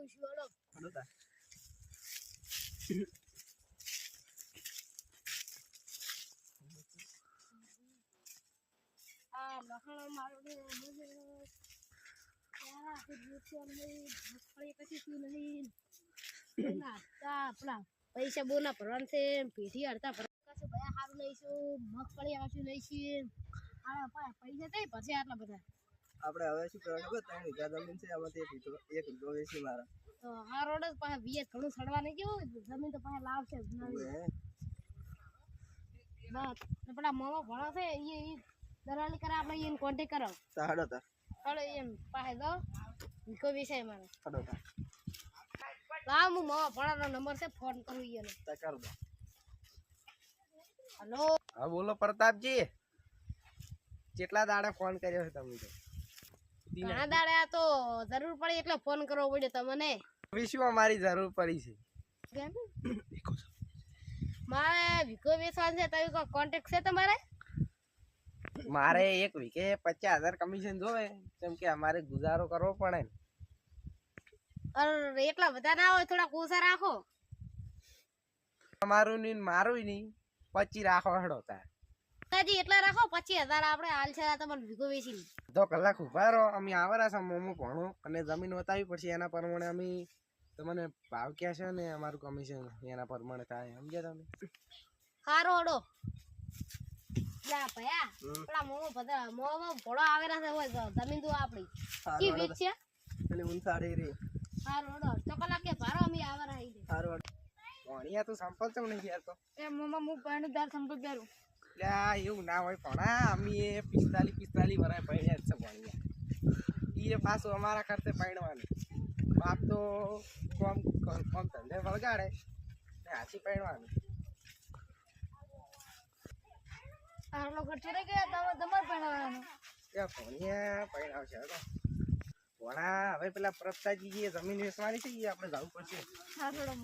દઉં છું હળો હડો તા. આ લખણો મારો ને મને યાર આ દિવસે અમને મગફળી કશી શું નહીં એના હતા આપણા પૈસા બોના ભરવાનું છે પેઢી અડતા ભરવાનું કશું ભયા સારું લઈશું મગફળી આવશું લઈશું આ પા- પૈસા થઈ પછી આટલા બધા આપણે હવે શું કરવાનું ખબર? ત્રણ વીઘા જમીન છે આમાંથી એક વીઘો એક વીઘો વેચી મારા. તો આ રોડ જ પાછા વીએ ઘણું સડવાનું કેવું જમીન તો પાછા લાવશે જ નવી. ઓવે. બસ ને પેલા મામા ભણો છે એ ઈ દલાલી કરે આપણે એને કોન્ટેક કરો. તા હડો તા. ચાલો એમ પાસે દો વીકો વિષય મારે. હડો તા. હા હું મામા ભણાનો નંબર છે ફોન કરું એને. તા કર દો. હલો. હા બોલો પ્રતાપજી. કેટલા દાડે ફોન કર્યો છે તમે તો ઘણા દાડે આ તો જરૂર પડી એટલે ફોન કરવો પડ્યો તમને. વિશ્વમાં મારી જરૂર પડી છે. કેમ? મારે વિકો વેચવાનું છે તમે કોઈ કોન્ટેક્ટ છે તમારે? મારે એક વીકે પચાસ હજાર કમિશન જોવે કેમ કે અમારે ગુજારો કરવો પડે અરે એટલા બધા ના હોય થોડા ઓછા રાખો. તમારું નહીં મારું નહીં પચી રાખો હડો તાર. હજી એટલા રાખો પચીસ હજાર આપણે હાલ છે તમને ભીગો વેચી તો કલાક ઊભા રહો અમે આવેલા છે મોમો ભણો અને જમીન બતાવવી પડશે એના પ્રમાણે અમે તમને ભાવ ક્યાં છે ને અમારું કમિશન એના પ્રમાણે થાય સમજ્યા તમે? હારો હડો. લા ભયા પેલા મોમો બધા મોમો ભોળો આવેલા છે હોય તો જમીન તો આપણી. કી વેચ તા. છે પેલી ઊંચાડી રહી. હારો હડો. અડધો કલાકે ભારો અમે આવી દે હારું હડો. ભણ્યા તું સંપલ છે નહીં યાર તો. એ મોમો હું પાણી દાર સંપલ દારું એટલે એવું ના હોય પણ અમી એ પિસ્તાલીસ પિસ્તાલીસ વર્ષ ભણ્યા જ છે ભણ્યા. એ પાછું અમારા ખર્ચે ભણવાનું. બાપ તો કોમ કોમ ધંધે વળગાડે ને હાથી ભણવાનું. આટલો ખર્ચો રહી ગયા તમે તમારે ભણાવવાનો. ત્યાં ભણ્યા ભણાવશે હવે ભણા હવે પેલા પ્રતાજી જે જમીન વેચવાની છે એ આપણે જવું પડશે. હા થોડો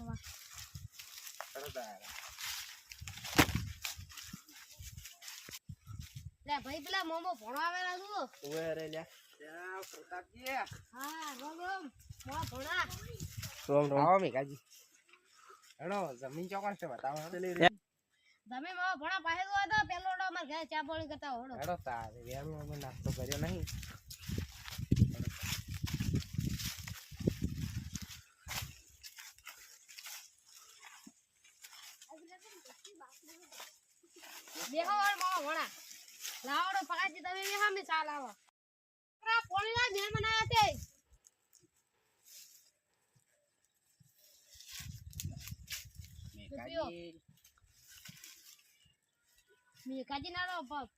લે ભાઈ પેલા મોમો ભણો આવેલા છું. ઓએ રે લે. હા રોમ રોમ. ભણા. રોમ રોમ. આવો મેઘાજી હેડો જમીન ચોકણ છે બતાવો તમે ભણા પાસે જો તો પેલો ઓડો અમારે ઘરે ચા પાણી કરતા હોડો. હેડો તારે વેરમાં નાસ્તો કર્યો નહીં બેહો ઓર મોમો ભણા પકાજી તમે મે સામે ચાલ આવો. આ પોણી ના મહેમાન આયા છે. મેઘાજી. ના લો બાપ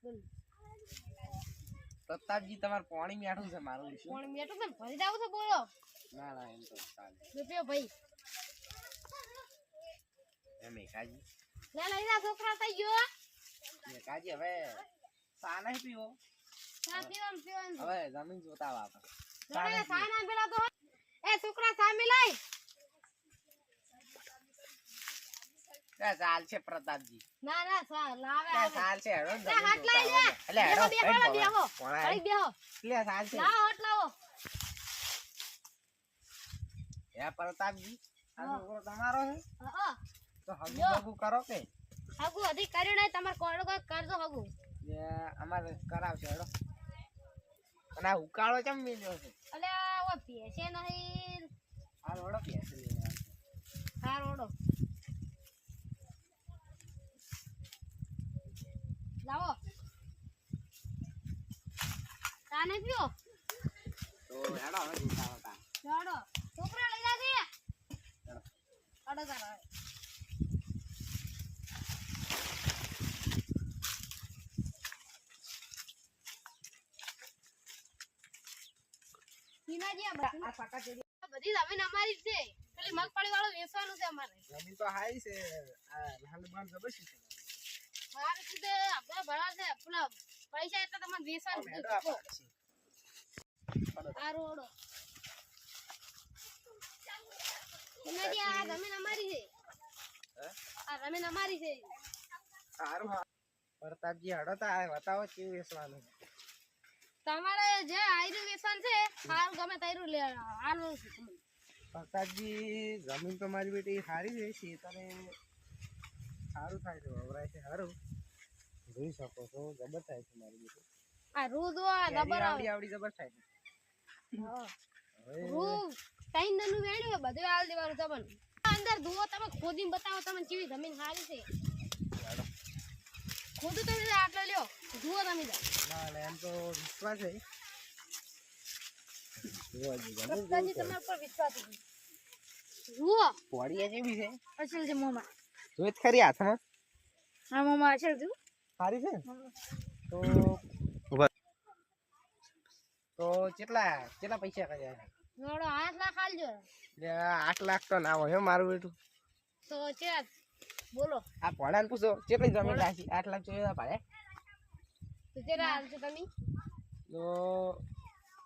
પ્રતાપજી તમારે પાણી મીઠું છે મારું ઈશ્વર. પોણી ભરી જાવ તો બોલો. ના ના એમ તો ચાલે. રૂપિયો ભાઈ. એ મેઘાજી. લે લઈ જા છોકરા થઈ ગયો. મેઘાજી હવે ચા નહીં પીવો. ચા પીવાનું પીવાનું હવે જમીન જોતા આવો આપણે. જોડે સા ના પેલા તો એ છોકરા સામે લાય ત્યાં ચાલ છે પ્રતાપજી. ના ના સા લાવે ત્યાં આવે. ચાલ છે હેડો લે, હાથ લઈ લે. એટલે બેહો, હેડો બેહો, હેડ બેહો. ભણા. કઈ બેહો. એટલે ચાલ છે. લાવો હટ લાવો. હે પ્રતાપજી આ હા. છોકરો તમારો છે હા તો હગું લ્યો. બગું કરો કે? હગુ અધિક કર્યું નહીં તમારે કોણ કોઈ કરજો હગુ. જે અમારે કરાવશે હેડો અને આ ઉકાળો ચમ મિલ્યો છે અલે ઓ પેસે નહીં આ રોડો પૈસે લઈને આવશે. હા રોડો લાવો ચા નહીં પીઓ તો હેડો હવે જોતા આવતા લાડો છોકરા લઈ જાજે અડો તારા બધી જમીન અમારી છે. પેલી મગફળી વાળું વેચવાનું છે અમારે. જમીન તો હાઈ છે. આ જબરજસ્ત છે. મારે સીધે આપણે ભરા છે. પેલા પૈસા એટલે તમારે વેચવાનું આમ છે. હેડો આ પાકા છે. આ રોડો હિનાજી આ જમીન અમારી છે? આ જમીન અમારી છે. સારું હા. પ્રતાપજી હડો તો આ બતાવો કેવું વેચવાનું તમારે જે આયરું છે હાલ ગમે તૈરું લે હાલ છું તમને. જમીન તો મારી બેટી સારી છે તને સારું થાય છે વવરાય છે સારું જોઈ શકો છો જબર થાય છે મારી બેટી. આ રૂ જો આ જબર આવડી આવડી જબર થાય છે. હા. રૂ ટાઈમ દનું વેણ્યું બધું હાલ દેવાનું તમને. અંદર ધુઓ તમે ખોદીને બતાવો તમને કેવી જમીન સારી છે. ખોદું તમે આટલો લ્યો. જુઓ તમે તો. ના ના એમ તો વિશ્વાસ છે. પ્રતાપજી તમારા પર વિશ્વાસ છે. જુઓ. પોળીયા જેવી છે. અસલ છે મોમાં. જોઈ જ ખરી હાથમાં આ મોમાં અસલ છું સારી છે તો તો કેટલા કેટલા પૈસા કર્યા નોડો આઠ લાખ આલજો. એટલે આઠ લાખ તો ના હોય મારું બેટું. તો છે બોલો. આ ભણાને પૂછો કેટલી જમીન રાખી આઠ લાખ જોઈએ ભાડે તો કેટલા આલશો તમે? તો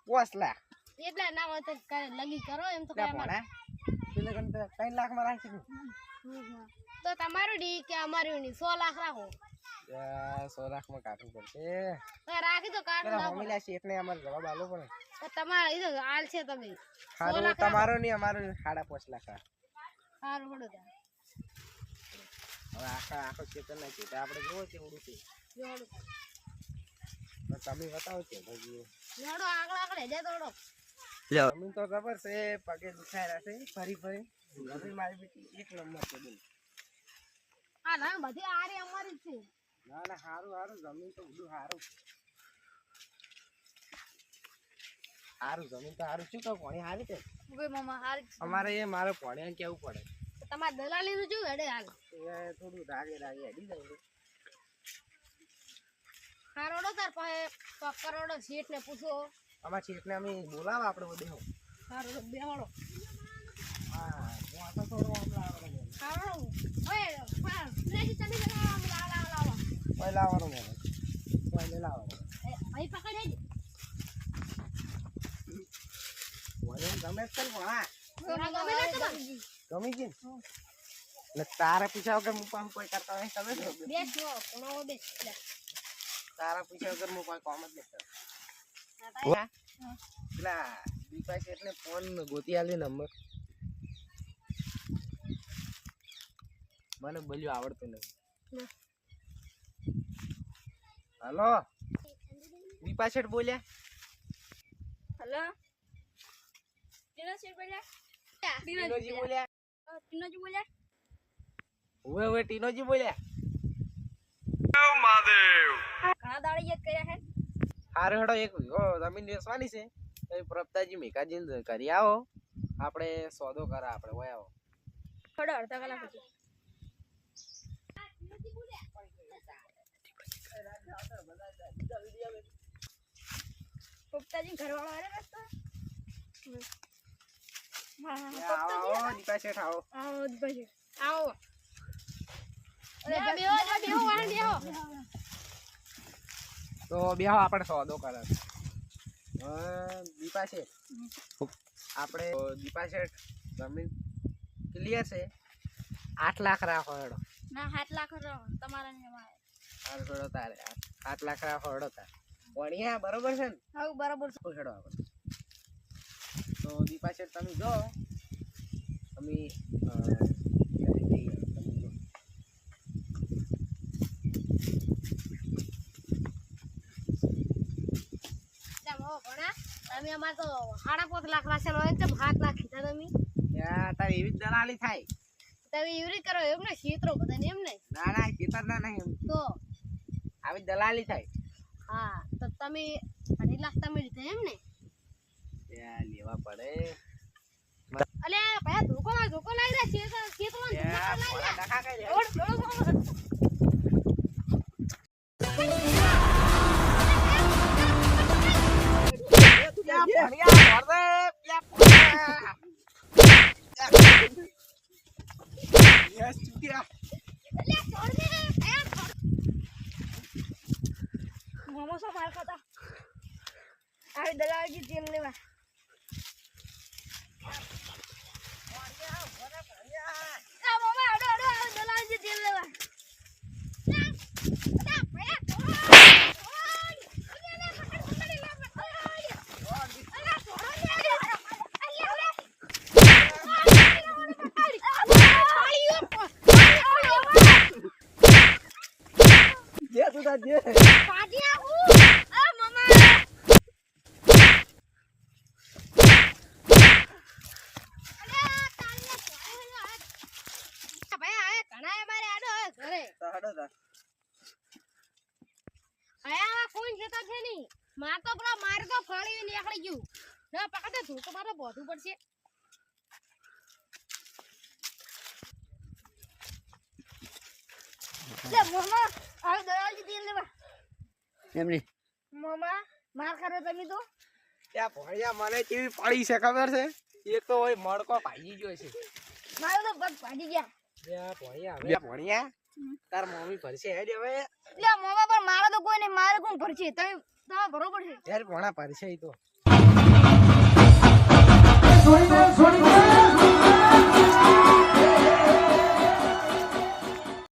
પાંચ લાખ. એટલા ના હોય તો કઈ લગી કરો એમ તો ભણા ત્રણ લાખમાં રાખી. તો તમારું ડી કે અમારું ની સો લાખ રાખો. સો લાખમાં કાઢવું પડશે. તો રાખી. પેલા નાખો. મમ્મીલા અમારે જવાબ આલો પડે. તમારે એ તો આલ છે તમે લાખ તમારો નહીં અમારો સાડા પાંચ લાખ સારું પડો હવે આખા આખો ચેતન ના તો આપણે જોવો કેવડું છે. તમે બતાવો છે ભાઈ જોડો આગળ આગળ હેડે દોડો જમીન તો ખબર છે પગે દુખાયેલા છે ફરી ફરી. જમીન મારી બેટી એક નંબર છે બોલ. આ ના બધી આરી અમારી છે. ના ના સારું સારું જમીન તો બધું સારું સારું જમીન તો સારું શું કહું પાણી સારી છે? અમારે એ મારે પાણી કેવું પડે? તમારે દલાલી નું શું હેડે હાલ થોડું રાગે રાગે હેડી જાય. હારોડો તાર પાસે કરોડો શેઠ ને પૂછો અમાર શેઠ ને અમે બોલાવા આપણે બધે. હારોડો બેવાડો હા હું આતો થોડો મેં. હારોડો ઓય પા લેજી તમે લાવ લાવ લાવ લાવ કોઈ લાવવાનો મેં. કોઈને લાવવાનો એ ભાઈ પકડે જ મને ગમે પણ હા ગમે તે ગઈ? ને? તારા પૂછ્યા વગર હું કોઈ કરતા હોય તમે છે? બેસ નો કોનો બેસ લે. તારા પૂછ્યા વગર હું કોઈ કામ જ નહીં. પેલા દીપા એટલે ફોન ગોતી આલી નંબર મને બોલ્યો આવડતું નથી. હલો? દીપા શેઠ બોલ્યા? હલો? શેઠ બોલ્યા? ટીનોજી બોલ્યા. ટીનો જી બોલ્યા? હવે હવે ટીનોજી બોલ્યા. ઘણા દાડી યાદ કર્યા હે? હારે હડો એક વીઘો જમીન વેચવાની છે. તો એ મેકાજી કરી આવો. આપણે સોદો કરા આપણે હોય આવો. થોડો અડધા કલાક પછી. પ્રપ્તાજી ઘરવાળો આવે રસ્તો આવો આવો દીપા શેઠ આવો આવો. આવો તો બેહો આપણે સોદો કરે દીપા શેઠ. આપણે દીપા શેઠ જમીન ક્લિયર છે. આઠ લાખ રાખો હેડો. ના હાથ લાખ તમારા ને અમારે હાલ હેડો તારે. આઠ લાખ રાખો હેડો તારે. વણિયા બરોબર છે ને? હા બરાબર છે. હેડો આપણે. તો દીપા શેઠ તમે જો. તમે તમે. અમારે તો સાડા પાંચ લાખ રાખેલો હોય તો હાથ લાખ કીધા તમે. તારે એવી જ દલાલી થાય. તમે એવી કરો એમ ને ક્ષેત્રો બધા એમ ને ના ના ખેતર ના નહીં તો? આવી દલાલી થાય. હા તો તમે અઢી લાખ તમે લીધા એમ ને? ત્યાં લેવા પડે અલે ભાઈ ધોકો લાગ ધોકો લાગી રહ્યા છે ક્ષેત્રો ત્યાં ભોળા ડખા કરી દે. દોડ દોડ ત્યાં ભણ્યા, ભણ દે, ત્યાં ભણ્યા. Yes, ચૂક્યા. મોમો સો માર ખાતા આવી દલાલજી તેલ લેવા dia sudah dia. Tadi aku. જતા છે નહીં. માર તો પેલા માર તો ફાળી નીકળી ગયું. ના પાકા તો તો મારે બોધું પડશે. લે મમ્મા આ દયાજી દે લેવા. એમની મમ્મા માર ખારો તમે તો? ત્યાં ભણ્યા મને કેવી પડી છે ખબર છે? એક તો હોય મડકો ભાગી ગયો છે. મારો તો પગ ભાજી ગયા. ભણ્યા ભણ્યા તાર મમ્મી ભરશે હેડ હવે. એટલે મમ્મી પણ મારે તો કોઈ નહીં મારે કોણ ભરશે? તમે તમે ભરો પડશે ત્યારે ભણા ભરશે એ તો? છોડી દે છોડી દે